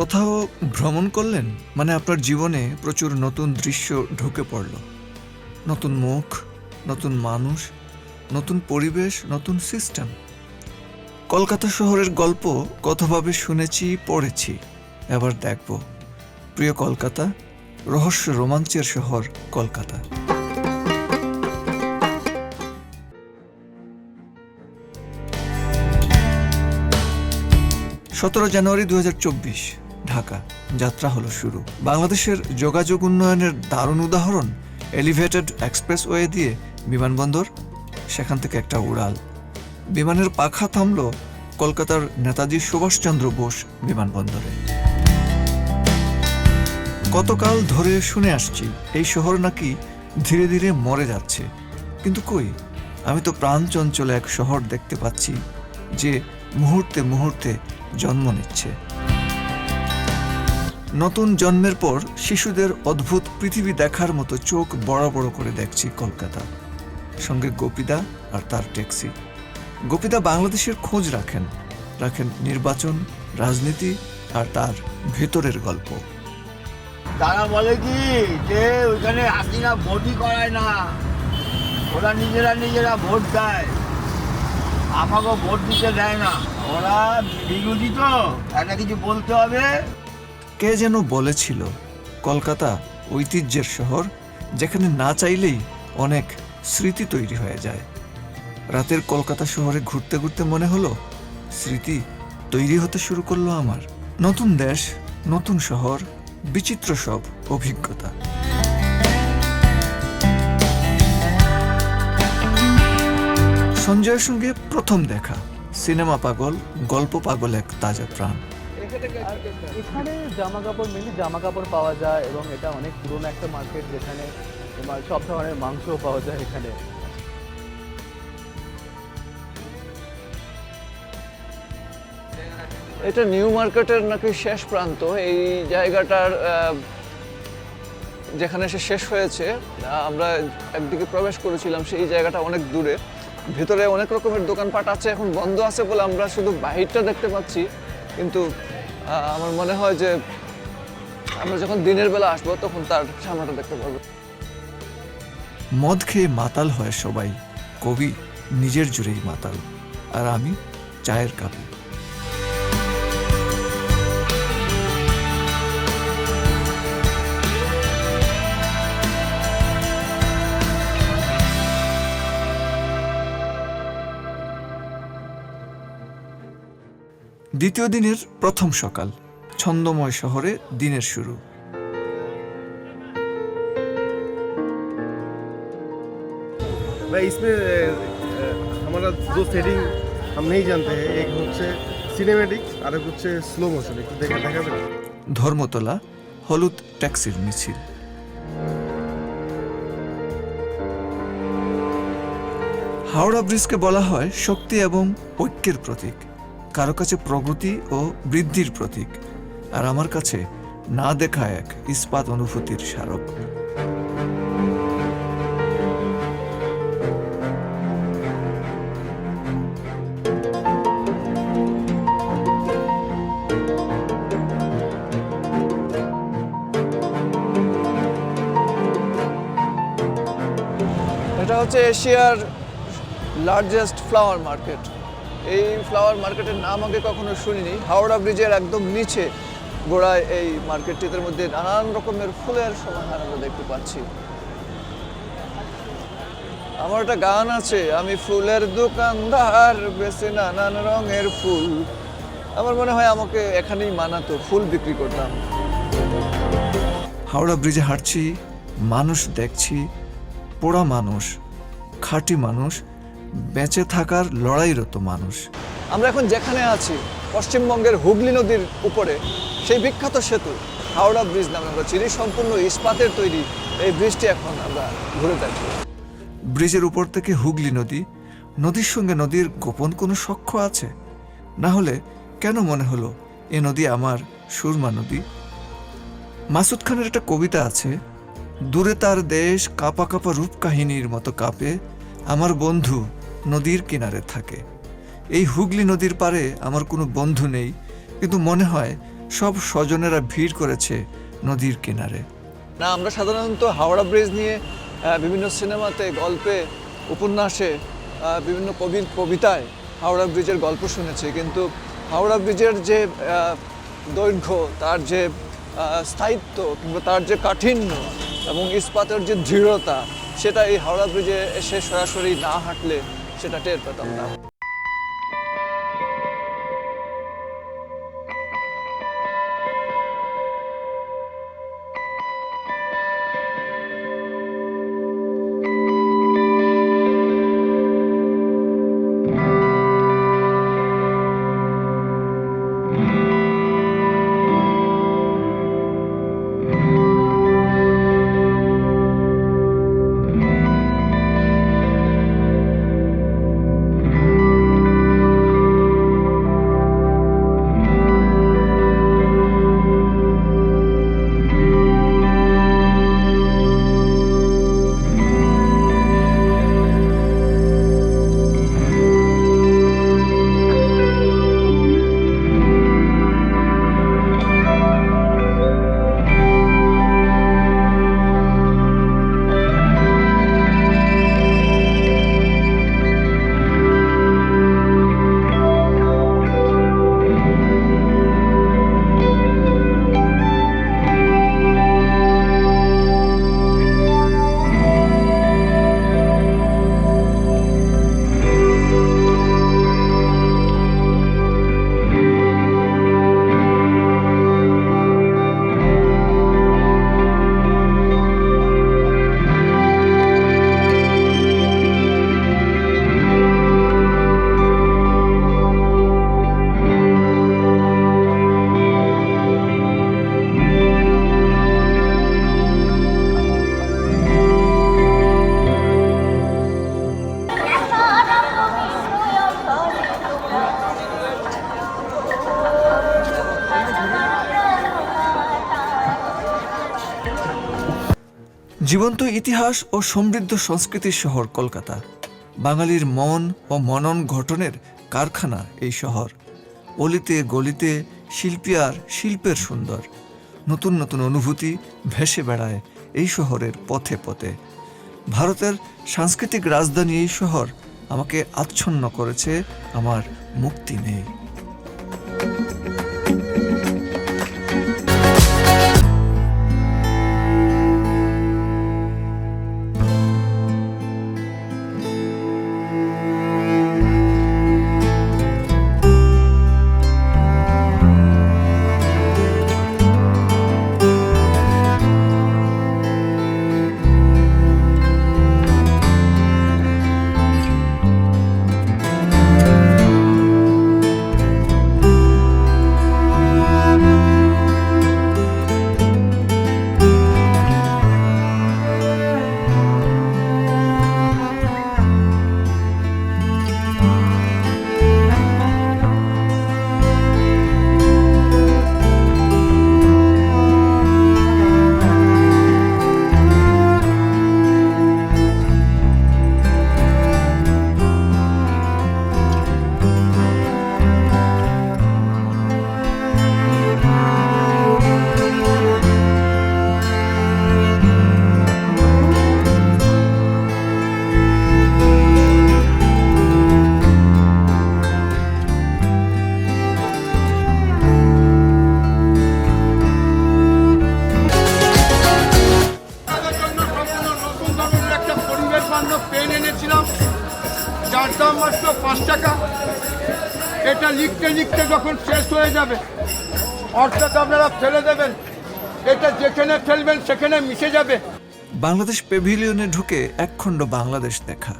কোথাও ভ্রমণ করলেন? মানে আপনার জীবনে প্রচুর নতুন দৃশ্য ঢুকে পড়ল। নতুন মুখ, নতুন মানুষ, নতুন পরিবেশ, নতুন সিস্টেম কলকাতা শহরের গল্প কতভাবে শুনেছি, পড়েছি। এবার দেখব। প্রিয় কলকাতা, রহস্য রোমাঞ্চের শহর কলকাতা। সতেরো জানুয়ারি দু হাজার চব্বিশ। ঢাকা। যাত্রা হলো শুরু। বাংলাদেশের যোগাযোগ উন্নয়নের দারুণ উদাহরণ এলিভেটেড এক্সপ্রেসওয়ে দিয়ে বিমানবন্দর, সেখান থেকে একটা উড়াল। বিমানের পাখা থামল কলকাতার নেতাজি সুভাষচন্দ্র বোস বিমানবন্দরে। কতকাল ধরে শুনে আসছি, এই শহর নাকি ধীরে ধীরে মরে যাচ্ছে। কিন্তু কই? আমি তো প্রাণ চঞ্চলে এক শহর দেখতে পাচ্ছি, যে মুহূর্তে মুহূর্তে জন্ম নিচ্ছে। নতুন জন্মের পর শিশুদের অদ্ভুত পৃথিবী দেখার মতো চোখ বড় বড় করে দেখছি কলকাতা। সঙ্গে গোপীদা আর তার ট্যাক্সি। গোপীদা বাংলাদেশের খোঁজ রাখেন। রাখেন নির্বাচন, রাজনীতি আর তার ভেতরের গল্প। তারা বলে কি? যে ওইখানে হাসিনা ভোটই করায় না। ওরা নিজেরা নিজেরা ভোট দেয়। আমাকেও ভোট দিতে দেয় না। ওরা বিরোধী তো, একটা কিছু বলতে হবে। কে যেন বলেছিল, কলকাতা ঐতিহ্যের শহর, যেখানে না চাইলেই অনেক স্মৃতি তৈরি হয়ে যায়। রাতের কলকাতা শহরে ঘুরতে ঘুরতে মনে হলো, স্মৃতি তৈরি হতে শুরু করল আমার। নতুন দেশ, নতুন শহর, বিচিত্র সব অভিজ্ঞতা। সঞ্জয়ের সঙ্গে প্রথম দেখা, সিনেমা পাগল, গল্প পাগল এক তাজা প্রাণ। এখানে জামা কাপড় মেনলি জামা কাপড় পাওয়া যায় এবং এটা অনেক পুরনো একটা মার্কেট যেখানে তোমার সব ধরনের মাংসও পাওয়া যায় এখানে। এটা নিউ মার্কেটের নাকি শেষ প্রান্ত। এই জায়গাটার যেখানে সে শেষ হয়েছে আমরা একদিকে প্রবেশ করেছিলাম সেই জায়গাটা অনেক দূরে। ভিতরে অনেক রকমের দোকানপাট আছে এখন বন্ধ আছে বলে আমরা শুধু বাহিরটা দেখতে পাচ্ছি। কিন্তু আমার মনে হয় যে আমরা যখন দিনের বেলা আসব, তখন তার সামনাটা দেখতে পাবো মদ খেয়ে মাতাল হয় সবাই। কবি নিজের জুড়েই মাতাল। আর আমি চায়ের কাপে। দ্বিতীয় দিনের প্রথম সকাল ছন্দময় শহরে দিনের শুরু भाई इसमें अ, अ, हमारा दो सेटिंग हम नहीं जानते हैं एक হচ্ছে সিনেমেটিক আর এক হচ্ছে স্লো মোশন একটু দেখা দেখাবেন ধর্মতলা হলুদ ট্যাক্সির মিছিল হাওড়া ব্রিজকে বলা হয় শক্তি এবং ঐক্যের প্রতীক কারও কাছে প্রগতি ও বৃদ্ধির প্রতীক, আর আমার কাছে না দেখা এক ইস্পাত অনুভূতির স্মারক। এটা হচ্ছে এশিয়ার লার্জেস্ট ফ্লাওয়ার মার্কেট এই ফ্লাওয়ার মার্কেটের নাম আগে কখনো শুনিনি। হাওড়া ব্রিজের একদম নিচে গোড়ায় এই মার্কেটটিতে মধ্যে নানান রকমের ফুলের সমাহার আমরা দেখতে পাচ্ছি। আমার একটা গান আছে, আমি ফুলের দোকানদার বেছে নানান রঙের ফুল। আমার মনে হয় আমাকে এখানেই মানাতো, ফুল বিক্রি করতাম। হাওড়া ব্রিজে হাঁটছি, মানুষ দেখছি, পোড়া মানুষ, খাঁটি মানুষ বেঁচে থাকার লড়াইরত মানুষ। আমরা এখন যেখানে আছি পশ্চিমবঙ্গের হুগলি নদীর উপরে সেই বিখ্যাত সেতু হাওড়া ব্রিজ নামে আমরা চিনি। সম্পূর্ণ ইস্পাতের তৈরি এই ব্রিজটি এখন আমরা ঘুরে দেখি ব্রিজের উপর থেকে হুগলি নদী নদীর সঙ্গে নদীর গোপন কোনো সখ্য আছে? না হলে কেন মনে হলো এ নদী আমার সুরমা নদী? মাসুদ খানের একটা কবিতা আছে দূরে তার দেশ কাপা কাপা রূপ কাহিনীর মতো কাঁপে আমার বন্ধু নদীর কিনারে থাকে। এই হুগলি নদীর পারে আমার কোনো বন্ধু নেই, কিন্তু মনে হয় সব স্বজনেরা ভিড় করেছে নদীর কিনারে। না, আমরা সাধারণত হাওড়া ব্রিজ নিয়ে বিভিন্ন সিনেমাতে, গল্পে, উপন্যাসে বিভিন্ন কবির কবিতায় হাওড়া ব্রিজের গল্প শুনেছি। কিন্তু হাওড়া ব্রিজের যে দৈর্ঘ্য, তার যে স্থায়িত্ব কিংবা তার যে কাঠিন্য এবং ইস্পাতের যে দৃঢ়তা, সেটা এই হাওড়া ব্রিজে এসে সরাসরি না হাঁটলে সেটা টের পেতাম না ইতিহাস ও সমৃদ্ধ সংস্কৃতির শহর কলকাতা। বাঙালির মন ও মনন ঘটনের কারখানা এই শহর। অলিতে গলিতে শিল্পী আর শিল্পের সুন্দর। নতুন নতুন অনুভূতি ভেসে বেড়ায় এই শহরের পথে পথে। ভারতের সাংস্কৃতিক রাজধানী এই শহর আমাকে আচ্ছন্ন করেছে, আমার মুক্তি নেই। হয়ে যাবে। অর্থাৎ আপনারা ফেলে দেবেন। এটা যেখানে ফেলবেন, সেখানে মিশে যাবে। বাংলাদেশ পেভিলিয়নে ঢুকে একখণ্ড বাংলাদেশ দেখা।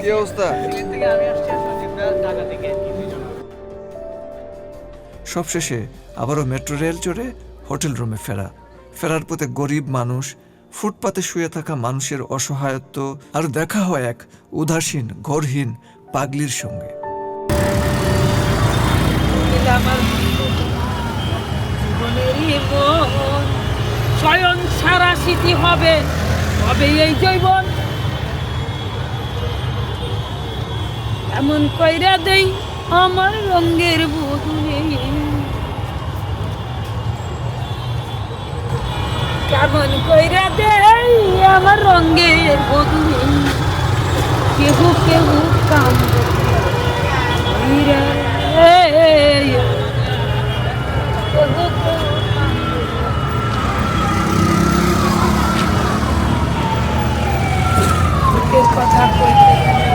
কি অবস্থা? সবশেষে আবারও মেট্রো রেল চড়ে হোটেল রুমে ফেরা। ফেরার পথে গরিব মানুষ, ফুটপাতে শুয়ে থাকা মানুষের অসহায়ত্ব আর দেখা হয় এক উদাসীন ঘরহীন পাগলির সঙ্গে। স্বয়ং সারা স্মৃতি হবে, তবে এই জৈবন এমন কইরা দেই, আমার রঙের বধুরে কেমন কইরা দে আমার রঙের বধুরে কেহু কেহু কাম কইরা কেহু কেহু কাম দুঃখের কথা কইতে গেলে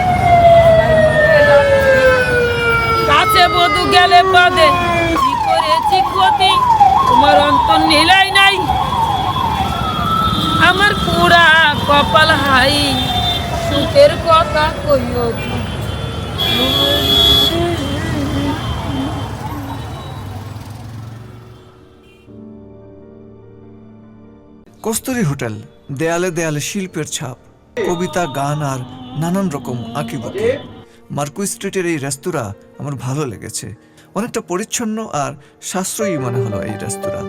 কাছে বধু গেলে বাদে কি করেছি ক্ষতি তোমার অন্তর নিলাই নাই আমার পুরা তুমি। কস্তুরী হোটেল, দেয়ালে দেয়ালে শিল্পের ছাপ, কবিতা, গান আর নানান রকম আঁকিবুকি। মার্কু স্ট্রিটের এই রেস্তোরাঁ আমার ভালো লেগেছে। অনেকটা পরিচ্ছন্ন আর সাশ্রয়ী মনে হলো এই রেস্তোরাঁ।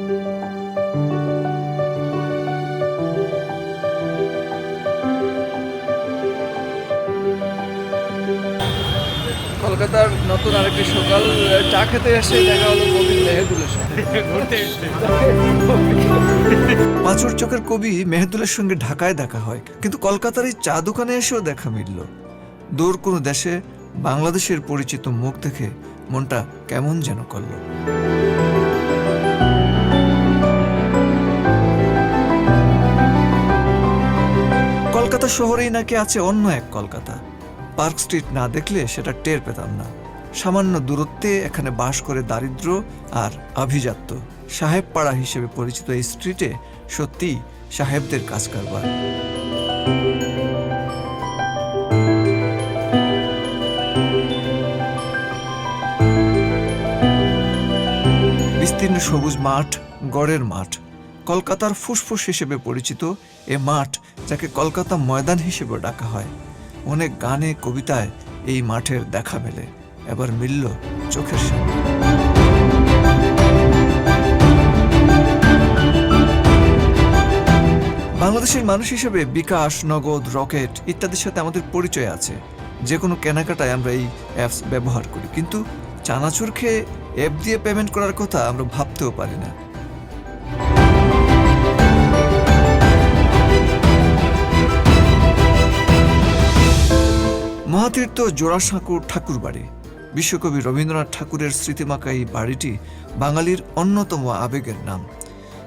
কলকাতার নতুন আরেকটি সকাল চা খেতে এসে দেখা হলো কবি মেহেদুলের সাথে পাঁচুর চোখের কবি মেহেদুলের সঙ্গে ঢাকায় দেখা হয় কিন্তু কলকাতার এই চা দোকানে এসেও দেখা মিলল। দূর কোনো দেশে বাংলাদেশের পরিচিত মুখ দেখে মনটা কেমন যেন করল। কলকাতা শহরেই নাকি আছে অন্য এক কলকাতা পার্ক স্ট্রিট না দেখলে সেটা টের পেতাম না। সামান্য দূরত্বে এখানে বাস করে দারিদ্র আর আভিজাত্য। সাহেব পাড়া হিসেবে পরিচিত এই স্ট্রিটে সত্যি সাহেবদের কাজ কারবার বিস্তীর্ণ সবুজ মাঠ গড়ের মাঠ। কলকাতার ফুসফুস হিসেবে পরিচিত এ মাঠ, যাকে কলকাতা ময়দান হিসেবে ডাকা হয়। অনেক গানে কবিতায় এই মাঠের দেখা মেলে। এবার মিলল চোখের সামনে। বাংলাদেশের মানুষ হিসেবে বিকাশ, নগদ, রকেট ইত্যাদির সাথে আমাদের পরিচয় আছে। যে কোনো কেনাকাটায় আমরা এই অ্যাপস ব্যবহার করি। কিন্তু চানাচুর খেয়ে অ্যাপ দিয়ে পেমেন্ট করার কথা আমরা ভাবতেও পারি না। মহাতীর্থ জোড়াসাঁকুর ঠাকুর বাড়ি বিশ্বকবি রবীন্দ্রনাথ ঠাকুরের স্মৃতিমাকা এই বাড়িটি বাঙালির অন্যতম আবেগের নাম।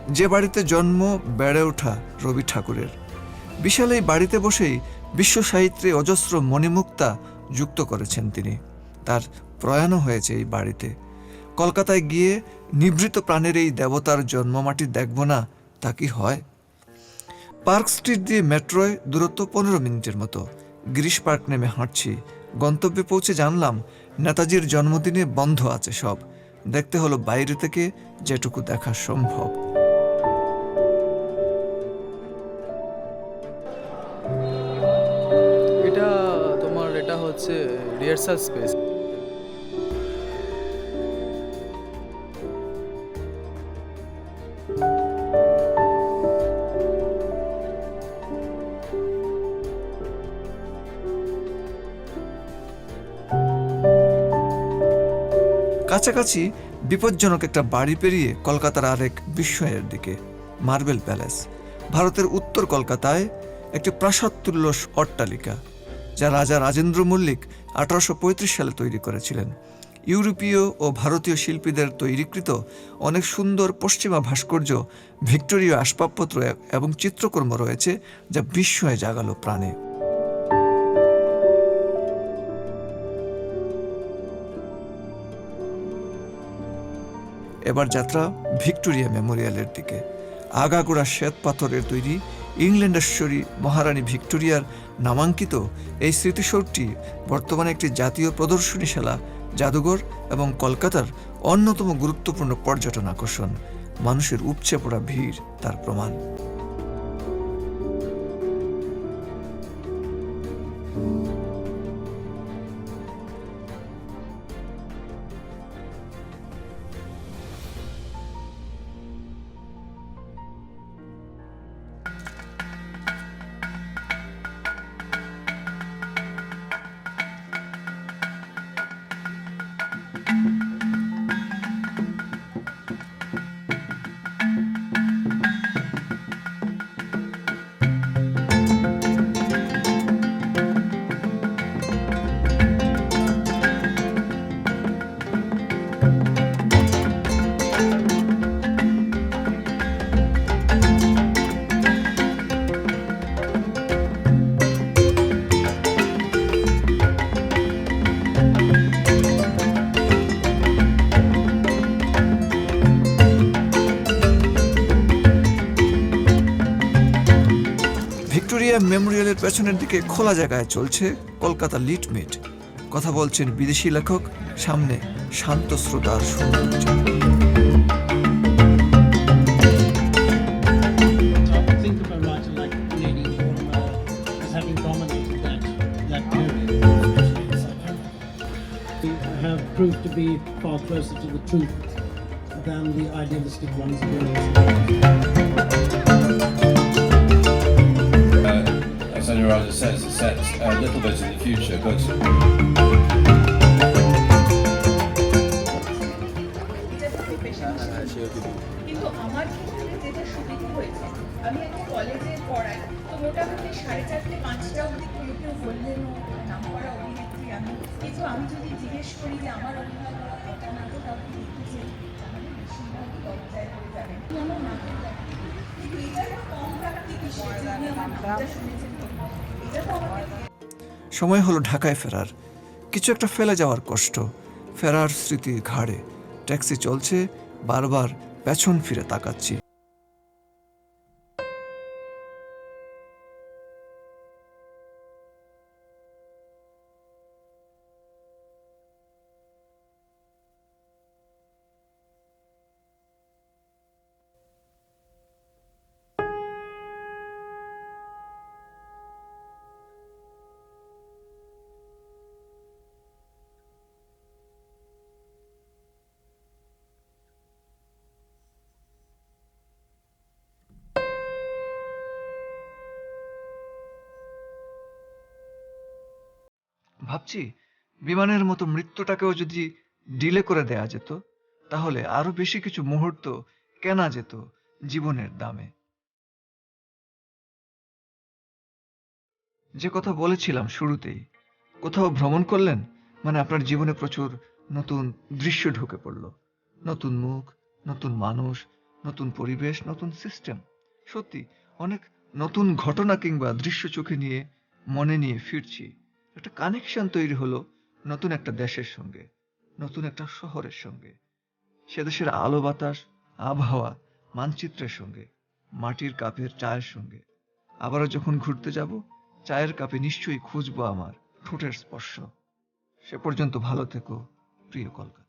যে বাড়িতে জন্ম, বেড়ে ওঠা রবি ঠাকুরের। বিশাল এই বাড়িতে বসেই বিশ্ব সাহিত্যে অজস্র মণিমুক্তা যুক্ত করেছেন তিনি। তার প্রয়াণও হয়েছে এই বাড়িতে। কলকাতায় গিয়ে নিভৃত প্রাণের এই দেবতার জন্মমাটি দেখব না, তা কি হয়? পার্ক স্ট্রিট দিয়ে মেট্রোয় দূরত্ব পনেরো মিনিটের মতো। গিরিশ পার্ক নেমে হাঁটছি। গন্তব্যে পৌঁছে জানলাম, নেতাজির জন্মদিনে বন্ধ আছে সব। দেখতে হলো বাইরে থেকে যেটুকু দেখা সম্ভব। এটা তোমার, এটা হচ্ছে রিহার্সাল স্পেস কাছাকাছি বিপজ্জনক একটা বাড়ি পেরিয়ে কলকাতার আরেক বিস্ময়ের দিকে, মার্বেল প্যালেস, ভারতের উত্তর কলকাতায় একটি প্রাসাদতুল্য অট্টালিকা, যা রাজা রাজেন্দ্র মল্লিক আঠারোশো পঁয়ত্রিশ সালে তৈরি করেছিলেন। ইউরোপীয় ও ভারতীয় শিল্পীদের তৈরিকৃত অনেক সুন্দর পশ্চিমা ভাস্কর্য, ভিক্টোরীয় আসবাবপত্র এবং চিত্রকর্ম রয়েছে, যা বিস্ময়ে জাগালো প্রাণে। এবার যাত্রা ভিক্টোরিয়া মেমোরিয়ালের দিকে। আগাগোড়া শ্বেত পাথরের তৈরি ইংল্যান্ডেশ্বরী মহারানী ভিক্টোরিয়ার নামাঙ্কিত এই স্মৃতিসৌধটি বর্তমানে একটি জাতীয় প্রদর্শনীশালা জাদুঘর এবং কলকাতার অন্যতম গুরুত্বপূর্ণ পর্যটন আকর্ষণ। মানুষের উপচে পড়া ভিড় তার প্রমাণ। ভিক্টোরিয়া মেমোরিয়ালের পেছনের দিকে খোলা জায়গায় চলছে কলকাতা লিট মিট কথা বলছেন বিদেশি লেখক, সামনে শান্ত শ্রোতার সৌন্দর্য Than. Sonia Roger says, it's set a little bit in the future, but কিন্তু আমার ক্ষেত্রে যেটা সুবিধা হয়েছে আমি একটা কলেজে পড়াই তো মোটামুটি সাড়ে চারটে পাঁচটা অবধি কেউ কেউ বললেন নাম করা অভিনেত্রী আমি কিন্তু আমি যদি জিজ্ঞেস করি যে আমার অভিনয় করা নাটক আপনি লিখেছেন তাহলে বেশিরভাগই লজ্জায় হয়ে যাবেন আমার নাটক কিন্তু এটা কম প্রাপ্তি বিষয় আমার নামটা শুনেছেন সময় হলো ঢাকায় ফেরার। কিছু একটা ফেলে যাওয়ার কষ্ট। ফেরার স্মৃতি ঘাড়ে। ট্যাক্সি চলছে, বারবার পেছন ফিরে তাকাচ্ছি। ভাবছি বিমানের মতো মৃত্যুটাকেও যদি ডিলে করে দেয়া যেত, তাহলে আরও বেশি কিছু মুহূর্ত কেনা যেত জীবনের দামে। যে কথা বলেছিলাম শুরুতেই, কোথাও ভ্রমণ করলেন? মানে আপনার জীবনে প্রচুর নতুন দৃশ্য ঢুকে পড়ল। নতুন মুখ, নতুন মানুষ, নতুন পরিবেশ, নতুন সিস্টেম সত্যি, অনেক নতুন ঘটনা কিংবা দৃশ্য চোখে নিয়ে, মনে নিয়ে ফিরছি। একটা কানেকশন তৈরি হলো নতুন একটা দেশের সঙ্গে, নতুন একটা শহরের সঙ্গে। সে দেশের আলো বাতাস, আবহাওয়া, মানচিত্রের সঙ্গে, মাটির কাপের চায়ের সঙ্গে। আবারও যখন ঘুরতে যাব, চায়ের কাপে নিশ্চয়ই খুঁজবো আমার ঠোঁটের স্পর্শ। সে পর্যন্ত ভালো থেকো, প্রিয় কলকাতা।